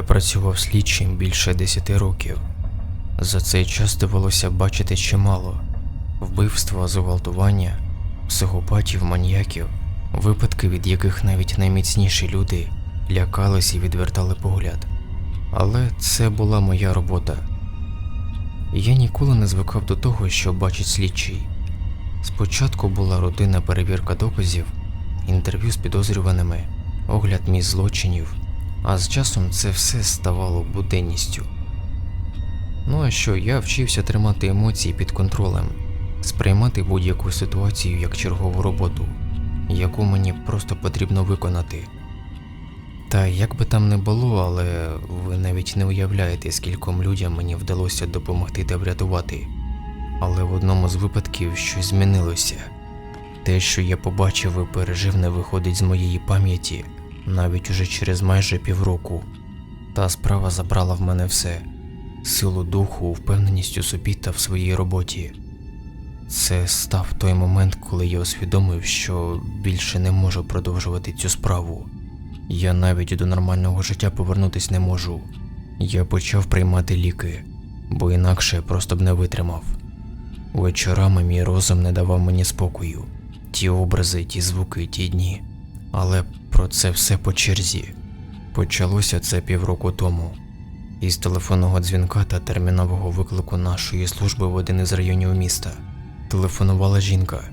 Я працював слідчим більше 10 років. За цей час довелося бачити чимало вбивства, зґвалтування, психопатів, маніяків, випадки, від яких навіть найміцніші люди лякались і відвертали погляд. Але це була моя робота. Я ніколи не звикав до того, що бачить слідчий. Спочатку була рутинна перевірка доказів, інтерв'ю з підозрюваними, огляд місць злочинів, а з часом це все ставало буденністю. Ну а що, я вчився тримати емоції під контролем, сприймати будь-яку ситуацію як чергову роботу, яку мені просто потрібно виконати. Та як би там не було, але ви навіть не уявляєте, скільком людям мені вдалося допомогти та врятувати. Але в одному з випадків щось змінилося. Те, що я побачив і пережив, не виходить з моєї пам'яті навіть уже через майже півроку. Та справа забрала в мене все силу духу, впевненість у собі та в своїй роботі. Це став той момент, коли я усвідомив, що більше не можу продовжувати цю справу. Я навіть до нормального життя повернутись не можу. Я почав приймати ліки, бо інакше просто б не витримав. Вечорами мій розум не давав мені спокою. Ті образи, ті звуки, ті дні. Але про це все по черзі. Почалося це півроку тому. Із телефонного дзвінка та термінового виклику нашої служби в один із районів міста телефонувала жінка,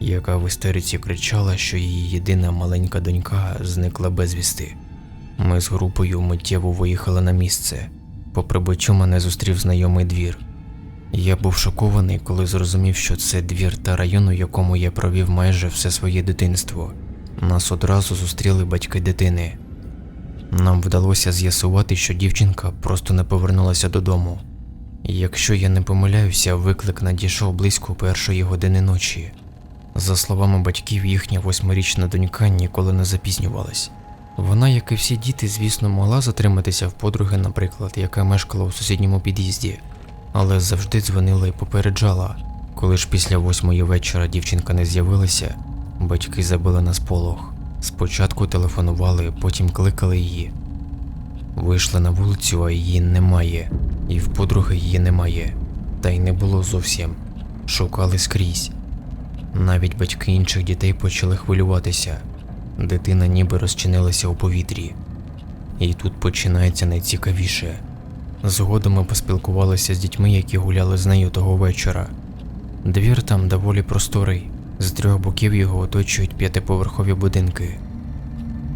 яка в істериці кричала, що її єдина маленька донька зникла безвісти. Ми з групою миттєво виїхали на місце. По прибуттю мене зустрів знайомий двір. Я був шокований, коли зрозумів, що це двір та район, у якому я провів майже все своє дитинство. Нас одразу зустріли батьки дитини. Нам вдалося з'ясувати, що дівчинка просто не повернулася додому. Якщо я не помиляюся, виклик надійшов близько першої години ночі. За словами батьків, їхня восьмирічна донька ніколи не запізнювалась. Вона, як і всі діти, звісно, могла затриматися в подруги, наприклад, яка мешкала у сусідньому під'їзді, але завжди дзвонила і попереджала. Коли ж після восьмої вечора дівчинка не з'явилася, батьки забили на сполох. Спочатку телефонували, потім кликали її. Вийшли на вулицю, а її немає, і в подруги її немає, та й не було зовсім. Шукали скрізь. Навіть батьки інших дітей почали хвилюватися. Дитина ніби розчинилася у повітрі. І тут починається найцікавіше. Згодом ми поспілкувалися з дітьми, які гуляли з нею того вечора. Двір там доволі просторий, з трьох боків його оточують п'ятиповерхові будинки.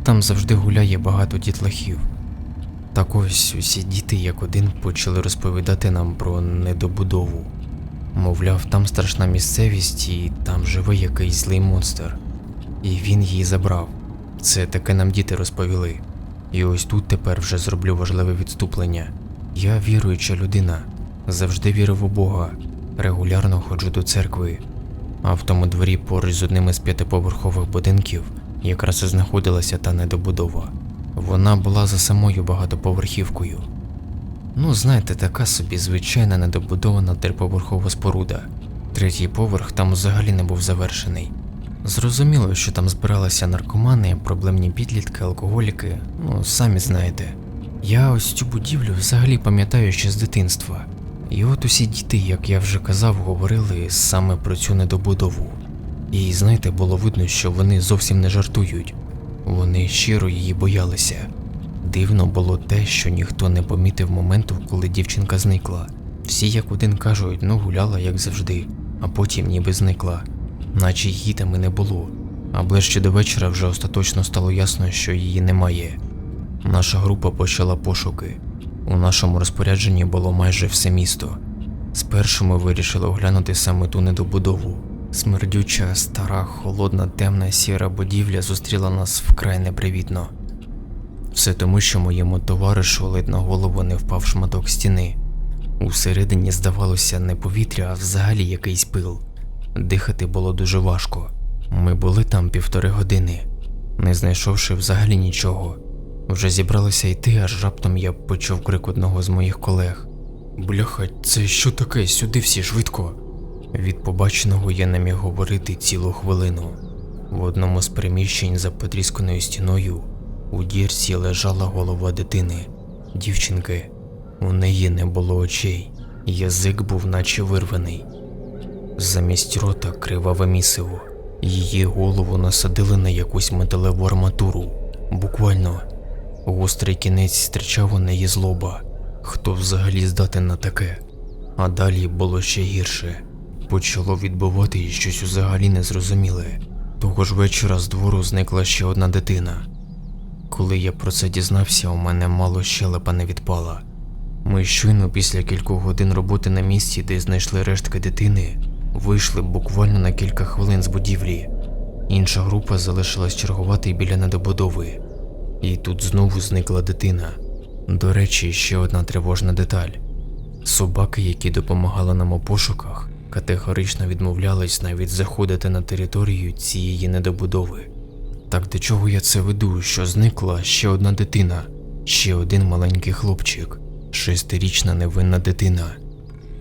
Там завжди гуляє багато дітлахів. Так ось усі діти як один почали розповідати нам про недобудову. Мовляв, там страшна місцевість і там живе якийсь злий монстр. І він її забрав. Це таке нам діти розповіли. І ось тут тепер вже зроблю важливе відступлення. Я віруюча людина, завжди вірив у Бога, регулярно ходжу до церкви. А в тому дворі поруч з одним із п'ятиповерхових будинків якраз і знаходилася та недобудова. Вона була за самою багатоповерхівкою. Ну, знаєте, така собі звичайна недобудована триповерхова споруда. Третій поверх там взагалі не був завершений. Зрозуміло, що там збиралися наркомани, проблемні підлітки, алкоголіки, ну самі знаєте. Я ось цю будівлю взагалі пам'ятаю ще з дитинства. І от усі діти, як я вже казав, говорили саме про цю недобудову. І знаєте, було видно, що вони зовсім не жартують. Вони щиро її боялися. Дивно було те, що ніхто не помітив моменту, коли дівчинка зникла. Всі як один кажуть, ну гуляла, як завжди, а потім ніби зникла, наче її там і не було. А ближче до вечора вже остаточно стало ясно, що її немає. Наша група почала пошуки. У нашому розпорядженні було майже все місто. Спершу ми вирішили оглянути саме ту недобудову. Смердюча, стара, холодна, темна сіра будівля зустріла нас вкрай непривітно. Все тому, що моєму товаришу ледь на голову не впав шматок стіни. Усередині здавалося не повітря, а взагалі якийсь пил. Дихати було дуже важко. Ми були там півтори години, не знайшовши взагалі нічого. Вже зібралися йти, аж раптом я почув крик одного з моїх колег. Бляха, це що таке? Сюди всі швидко. Від побаченого я не міг говорити цілу хвилину. В одному з приміщень за потрісканою стіною у дірці лежала голова дитини. дівчинки. У неї не було очей, язик був наче вирваний. Замість рота криваве місиво. Її голову насадили на якусь металеву арматуру. Буквально гострий кінець стирчав у неї з лоба. Хто взагалі здатен на таке? А далі було ще гірше. Почало відбувати щось взагалі незрозуміле. Того ж вечора з двору зникла ще одна дитина. Коли я про це дізнався, у мене мало щелепа не відпала. Ми щойно після кількох годин роботи на місці, де знайшли рештки дитини, вийшли буквально на кілька хвилин з будівлі. Інша група залишилась чергувати біля недобудови. І тут знову зникла дитина. До речі, ще одна тривожна деталь. Собаки, які допомагали нам у пошуках, категорично відмовлялись навіть заходити на територію цієї недобудови. Так до чого я це веду, що зникла ще одна дитина, ще один маленький хлопчик, шестирічна невинна дитина.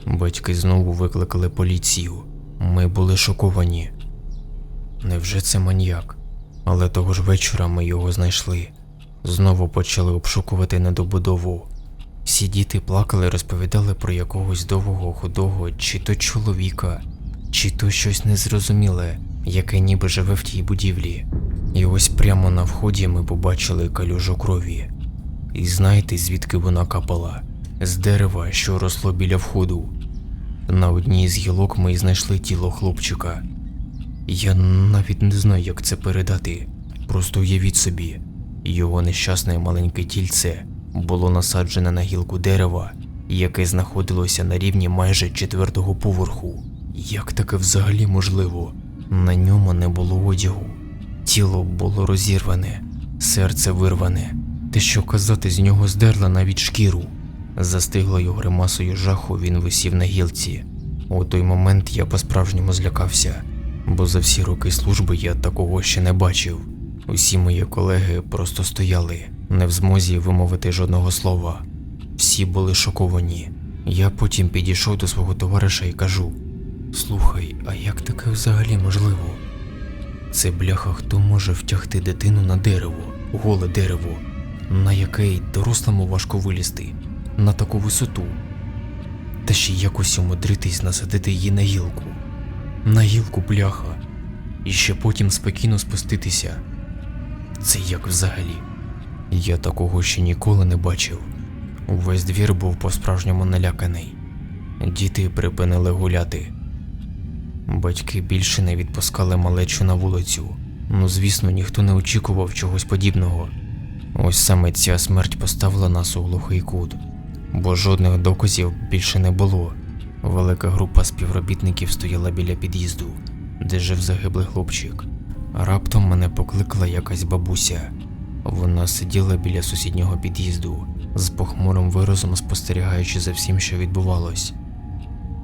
Батьки знову викликали поліцію. Ми були шоковані. Невже це маньяк? Але того ж вечора ми його знайшли. Знову почали обшукувати недобудову. Всі діти плакали, розповідали про якогось довгого худого, чи то чоловіка, чи то щось незрозуміле, яке ніби живе в тій будівлі. І ось прямо на вході ми побачили калюжу крові. І знаєте, звідки вона капала? З дерева, що росло біля входу. На одній з гілок ми знайшли тіло хлопчика. Я навіть не знаю, як це передати. Просто уявіть собі, його нещасне маленьке тільце було насаджене на гілку дерева, яке знаходилося на рівні майже четвертого поверху. Як таке взагалі можливо? На ньому не було одягу. Тіло було розірване, серце вирване, те, що казати, з нього здерла навіть шкіру. Застиглою гримасою жаху він висів на гілці. У той момент я по-справжньому злякався, бо за всі роки служби я такого ще не бачив. Усі мої колеги просто стояли, не в змозі вимовити жодного слова. Всі були шоковані. Я потім підійшов до свого товариша і кажу: Слухай, а як таке взагалі можливо? Це бляха, хто може втягти дитину на дерево, голе дерево, на яке й дорослому важко вилізти, на таку висоту, та ще якось умудритись насадити її на гілку, на гілку бляха, і ще потім спокійно спуститися. Це як взагалі? Я такого ще ніколи не бачив. Увесь двір був по-справжньому наляканий. Діти припинили гуляти. Батьки більше не відпускали малечу на вулицю. Ну, звісно, ніхто не очікував чогось подібного. Ось саме ця смерть поставила нас у глухий кут, бо жодних доказів більше не було. Велика група співробітників стояла біля під'їзду, де жив загиблий хлопчик. Раптом мене покликала якась бабуся. Вона сиділа біля сусіднього під'їзду, з похмурим виразом спостерігаючи за всім, що відбувалось.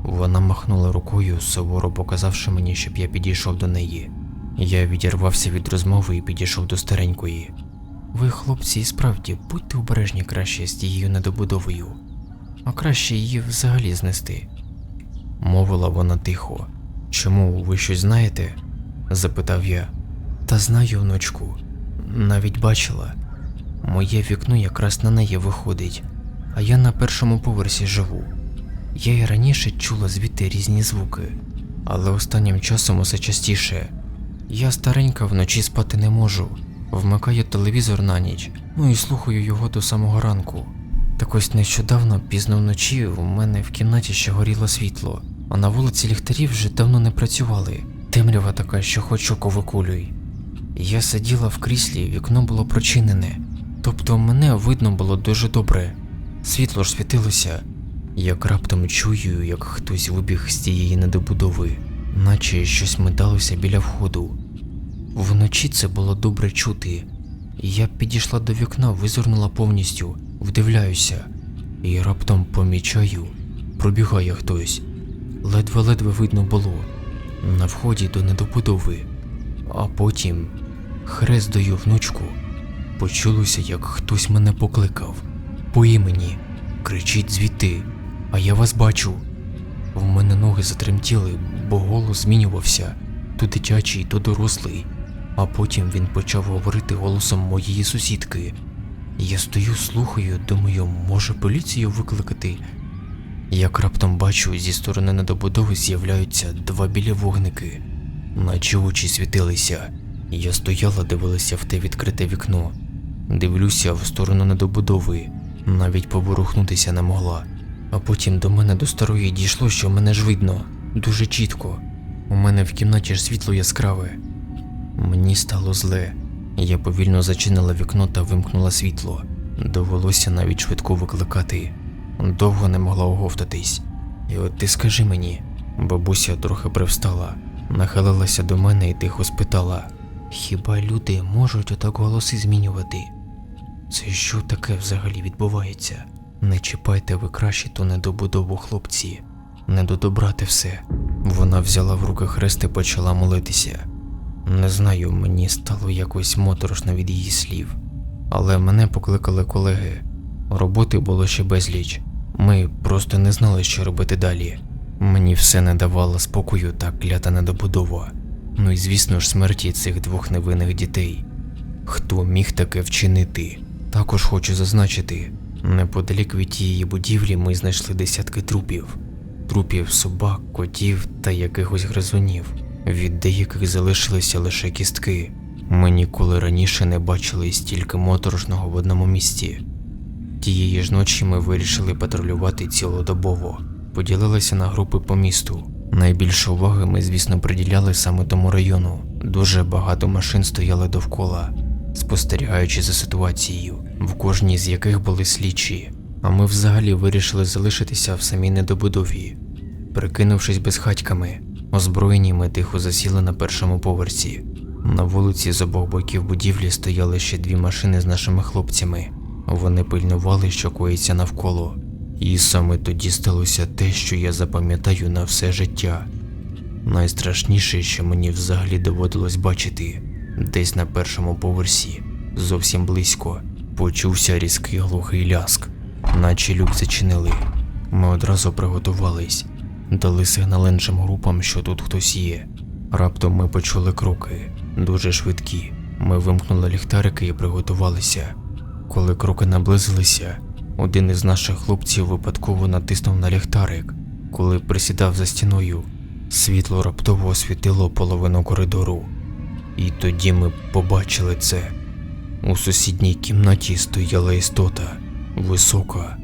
Вона махнула рукою, суворо показавши мені, щоб я підійшов до неї. Я відірвався від розмови і підійшов до старенької. Ви, хлопці, і справді будьте обережні краще з тією недобудовою, а краще її взагалі знести. Мовила вона тихо. Чому ви щось знаєте? запитав я. Та знаю, онучку, навіть бачила. Моє вікно якраз на неї виходить, а я на першому поверсі живу. Я й раніше чула звідти різні звуки, але останнім часом усе частіше. Я старенька вночі спати не можу, вмикаю телевізор на ніч, ну і слухаю його до самого ранку. Так ось нещодавно, пізно вночі, у мене в кімнаті ще горіло світло, а на вулиці ліхтарі вже давно не працювали. Темрява така, що хоч око викулюй. Я сиділа в кріслі, вікно було прочинене, тобто мене видно було дуже добре. Світло ж світилося, як раптом чую, як хтось вибіг з тієї недобудови, наче щось металося біля входу. Вночі це було добре чути. Я підійшла до вікна, визирнула повністю, вдивляюся, і раптом помічаю, пробігає хтось. Ледве-ледве видно було на вході до недобудови, а потім хрест даю внучку. Почулося, як хтось мене покликав по імені, кричіть звідти, а я вас бачу. В мене ноги затремтіли, бо голос змінювався то дитячий, то дорослий, а потім він почав говорити голосом моєї сусідки. Я стою, слухаю, думаю, може поліцію викликати. Як раптом бачу, зі сторони недобудови з'являються два білі вогники, наче очі світилися. Я стояла, дивилася в те відкрите вікно. Дивлюся в сторону недобудови, навіть поворухнутися не могла. А потім до мене до старої дійшло, що мене ж видно дуже чітко. У мене в кімнаті ж світло яскраве. Мені стало зле. Я повільно зачинила вікно та вимкнула світло. Довелося навіть швидко викликати. Довго не могла оговтатись. І от ти скажи мені, бабуся трохи привстала, нахилилася до мене і тихо спитала: Хіба люди можуть отак голоси змінювати? Це що таке взагалі відбувається? Не чіпайте ви краще ту недобудову, хлопці, не додобрати все. Вона взяла в руки хрест і почала молитися. Не знаю, мені стало якось моторошно від її слів. Але мене покликали колеги. Роботи було ще безліч. Ми просто не знали, що робити далі. Мені все не давало спокою та клята недобудова. Ну і звісно ж смерті цих двох невинних дітей. Хто міг таке вчинити? Також хочу зазначити, неподалік від тієї будівлі ми знайшли десятки трупів. Трупів собак, котів та якихось гризунів. Від деяких залишилися лише кістки. Ми ніколи раніше не бачили стільки моторошного в одному місці. Тієї ж ночі ми вирішили патрулювати цілодобово, поділилися на групи по місту. Найбільше уваги ми, звісно, приділяли саме тому району. Дуже багато машин стояли довкола, спостерігаючи за ситуацією, в кожній з яких були слідчі. А ми взагалі вирішили залишитися в самій недобудові. Прикинувшись безхатьками, озброєні ми тихо засіли на першому поверсі. На вулиці з обох боків будівлі стояли ще дві машини з нашими хлопцями. Вони пильнували, що коїться навколо. І саме тоді сталося те, що я запам'ятаю на все життя. Найстрашніше, що мені взагалі доводилось бачити, десь на першому поверсі, зовсім близько, почувся різкий глухий ляск, наче люк зачинили. Ми одразу приготувались, дали сигнал іншим групам, що тут хтось є. Раптом ми почули кроки, дуже швидкі. Ми вимкнули ліхтарики і приготувалися. Коли кроки наблизилися, один із наших хлопців випадково натиснув на ліхтарик. Коли присідав за стіною, світло раптово освітило половину коридору. І тоді ми побачили це. У сусідній кімнаті стояла істота, висока,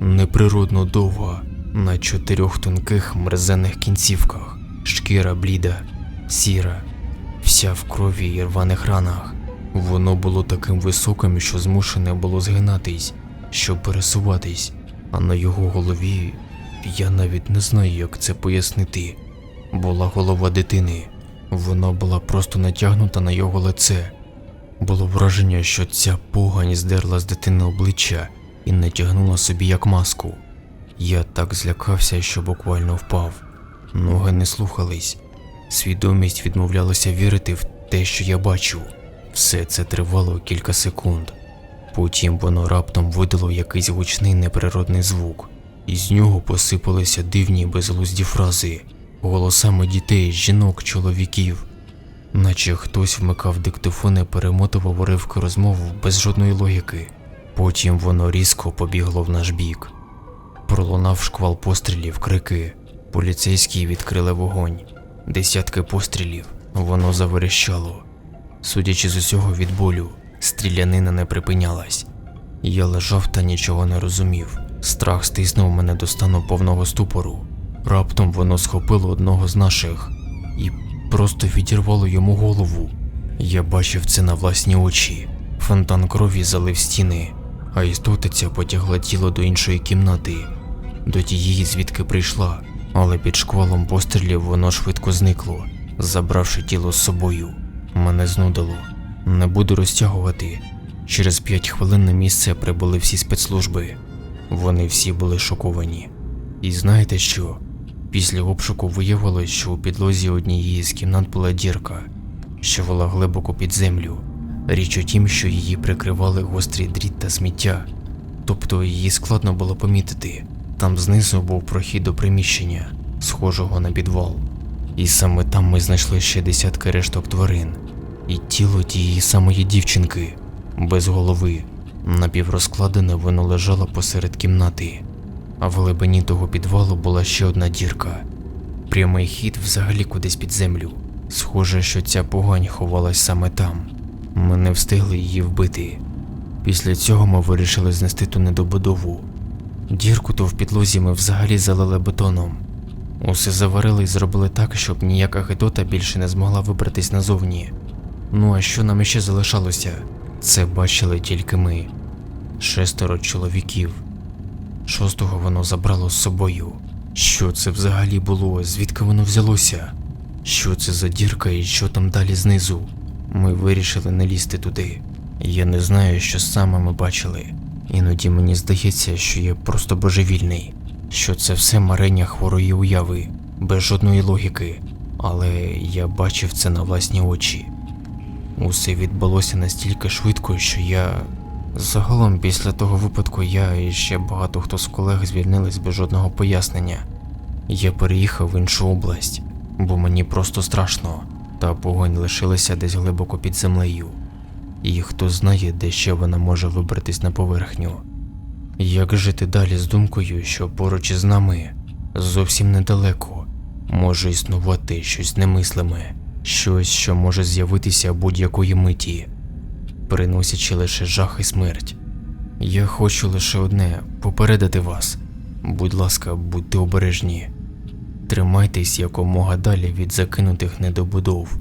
неприродно довга, на чотирьох тонких мерзених кінцівках, шкіра бліда, сіра, вся в крові і рваних ранах. Воно було таким високим, що змушене було згинатись, щоб пересуватись, а на його голові я навіть не знаю, як це пояснити. Була голова дитини, вона була просто натягнута на його лице. Було враження, що ця погань здерла з дитини обличчя і натягнула собі як маску. Я так злякався, що буквально впав. Ноги не слухались. Свідомість відмовлялася вірити в те, що я бачу. Все це тривало кілька секунд. Потім воно раптом видало якийсь гучний неприродний звук, і з нього посипалися дивні безглузді фрази, голосами дітей, жінок, чоловіків, наче хтось вмикав диктофон і перемотував уривки розмов без жодної логіки. Потім воно різко побігло в наш бік. Пролунав шквал пострілів, крики. Поліцейські відкрили вогонь. Десятки пострілів, воно заверещало. Судячи з усього від болю, стрілянина не припинялась. Я лежав та нічого не розумів. Страх стиснув мене до стану повного ступору. Раптом воно схопило одного з наших і просто відірвало йому голову. Я бачив це на власні очі. Фонтан крові залив стіни, а істотиця потягла тіло до іншої кімнати, до тієї, звідки прийшла, але під шквалом пострілів воно швидко зникло, забравши тіло з собою. Мене знудило. Не буду розтягувати. Через п'ять хвилин на місце прибули всі спецслужби. Вони всі були шоковані. І знаєте що? Після обшуку виявилось, що у підлозі однієї з кімнат була дірка, що вела глибоко під землю. Річ у тім, що її прикривали гострий дріт та сміття, тобто її складно було помітити. Там знизу був прохід до приміщення, схожого на підвал. І саме там ми знайшли ще десятки решток тварин, і тіло тієї самої дівчинки, без голови. Напіврозкладене воно лежало посеред кімнати, а в глибині того підвалу була ще одна дірка. Прямий хід взагалі кудись під землю. Схоже, що ця погань ховалась саме там. Ми не встигли її вбити. Після цього ми вирішили знести ту недобудову. Дірку то в підлозі ми взагалі залили бетоном. Усе заварили і зробили так, щоб ніяка гидота більше не змогла вибратись назовні. Ну а що нам іще залишалося? Це бачили тільки ми. Шестеро чоловіків. Шостого воно забрало з собою. Що це взагалі було? Звідки воно взялося? Що це за дірка і що там далі знизу? Ми вирішили не лізти туди. Я не знаю, що саме ми бачили. Іноді мені здається, що я просто божевільний, що це все марення хворої уяви, без жодної логіки. Але я бачив це на власні очі. Усе відбулося настільки швидко, що я. Загалом після того випадку я і ще багато хто з колег звільнились без жодного пояснення. Я переїхав в іншу область, бо мені просто страшно, та погонь лишилася десь глибоко під землею. І хто знає, де ще вона може вибратись на поверхню. Як жити далі з думкою, що поруч із нами, зовсім недалеко, може існувати щось немислиме, щось, що може з'явитися будь-якої миті, приносячи лише жах і смерть. Я хочу лише одне попередити вас. Будь ласка, будьте обережні. Тримайтесь якомога далі від закинутих недобудов.